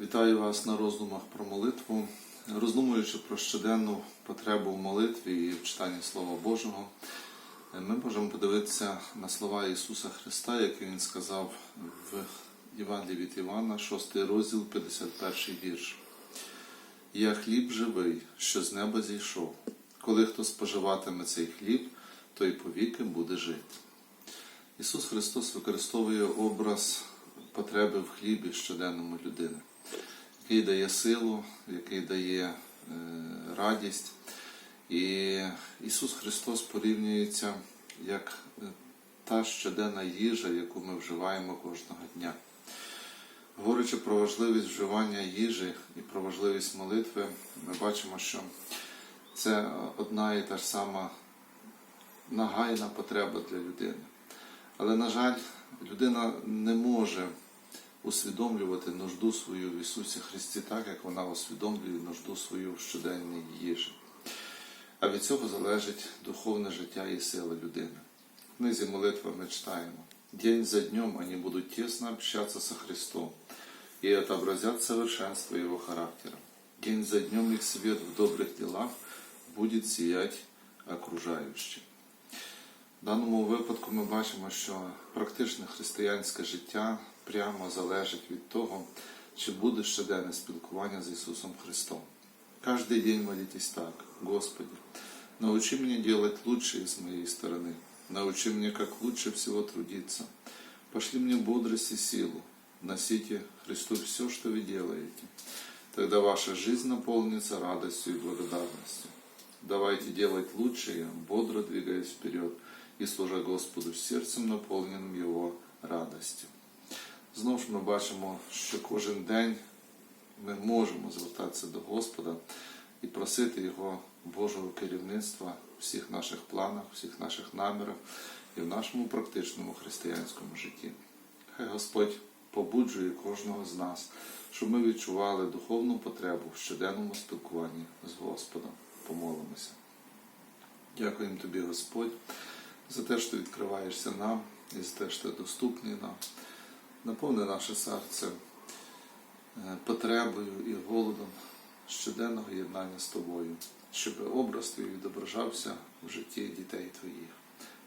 Вітаю вас на роздумах про молитву. Роздумуючи про щоденну потребу в молитві і в читанні Слова Божого, ми можемо подивитися на слова Ісуса Христа, які Він сказав в Євангелії від Івана, 6 розділ, 51 вірш. Я хліб живий, що з неба зійшов. Коли хто споживатиме цей хліб, той повіки буде жити. Ісус Христос використовує образ потреби в хлібі щоденному людини, який дає силу, який дає е, радість. І Ісус Христос порівнюється як е, та щоденна їжа, яку ми вживаємо кожного дня. Говорячи про важливість вживання їжі і про важливість молитви, ми бачимо, що це одна і та ж сама нагайна потреба для людини. Але, на жаль, людина не може усвідомлювати нужду свою в Ісусі Христі так, як вона усвідомлює нужду свою в щоденній їжі. А від цього залежить духовне життя і сила людини. В книзі молитви ми читаємо. День за днем они будут тесно общаться со Христом и отобразят совершенство Его характера. День за днем их свет в добрых делах будет сиять окружающим. В даному випадку ми бачимо, що практичне християнське життя прямо залежить від того, чи буде щоденне спілкування з Ісусом Христом. Каждый день молитесь так, Господи, научи меня делать лучше с моей стороны, научи меня, как лучше всего трудиться, пошли мне бодрость и силу, носите Христу все, что вы делаете. Тогда ваша жизнь наполнится радостью и благодарностью. Давайте делать лучшее, бодро двигаясь вперед и служа Господу сердцем, наповненим Його радостю. Знову ж ми бачимо, що кожен день ми можемо звертатися до Господа і просити Його Божого керівництва в всіх наших планах, всіх наших намірах і в нашому практичному християнському житті. Хай Господь побуджує кожного з нас, щоб ми відчували духовну потребу в щоденному спілкуванні з Господом. Помолимося. Дякуємо тобі, Господь, за те, що відкриваєшся нам і за те, що ти доступний нам. Наповни наше серце е, потребою і голодом щоденного єднання з тобою, щоб образ твій відображався в житті дітей твоїх.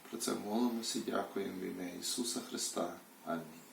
Про це молимося і дякуємо в ім'я Ісуса Христа. Амінь.